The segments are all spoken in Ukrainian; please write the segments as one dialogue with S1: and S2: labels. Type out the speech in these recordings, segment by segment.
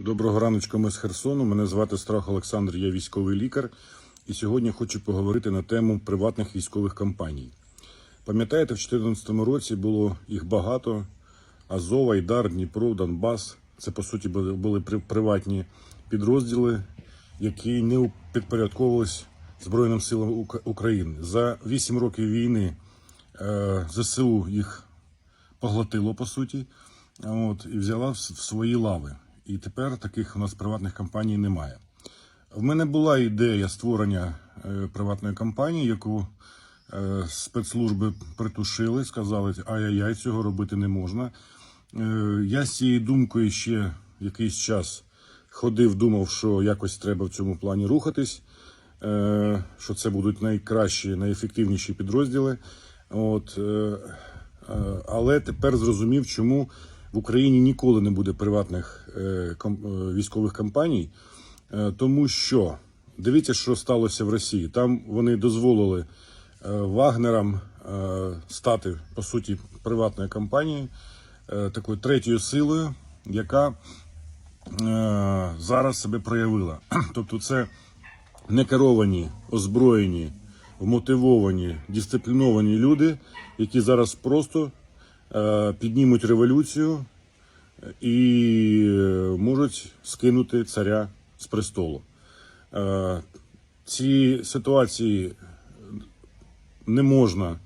S1: Доброго раночку, ми з Херсону. Мене звати Страх Олександр, я військовий лікар. І сьогодні хочу поговорити на тему приватних військових компаній. Пам'ятаєте, в 2014 році було їх багато: Азов, Айдар, Дніпро, Донбас. Це по суті були були приватні підрозділи, які не підпорядковувались Збройним силам України. За 8 років війни е, ЗСУ їх поглотило по суті, от, і взяла в свої лави. І тепер таких у нас приватних компаній немає. В мене була ідея створення е, приватної компанії, яку е, спецслужби притушили, сказали, ай-яй-яй, цього робити не можна. Е, я з цією думкою ще якийсь час ходив, думав, що якось треба в цьому плані рухатись, що це будуть найкращі, найефективніші підрозділи. От, але тепер зрозумів, чому в Україні ніколи не буде приватних е, е, військових компаній, Е, тому що дивіться, що сталося в Росії. Там вони дозволили Вагнерам стати по суті приватною компанією, такою третьою силою, яка зараз себе проявила. Тобто, це не керовані, озброєні, вмотивовані, дисципліновані люди, які зараз просто піднімуть революцію і е, можуть скинути царя з престолу. Е, Ці ситуації не можна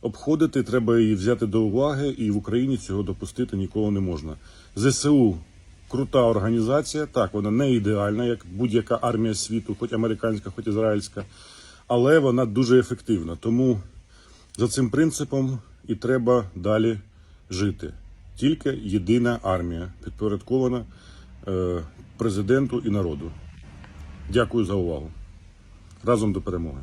S1: обходити, треба її взяти до уваги, і в Україні цього допустити ніколи не можна. ЗСУ крута організація, так, вона не ідеальна, як будь-яка армія світу, хоч американська, хоч ізраїльська, але вона дуже ефективна. Тому за цим принципом і треба далі жити. Тільки єдина армія, підпорядкована е, президенту і народу. Дякую за увагу. Разом до перемоги.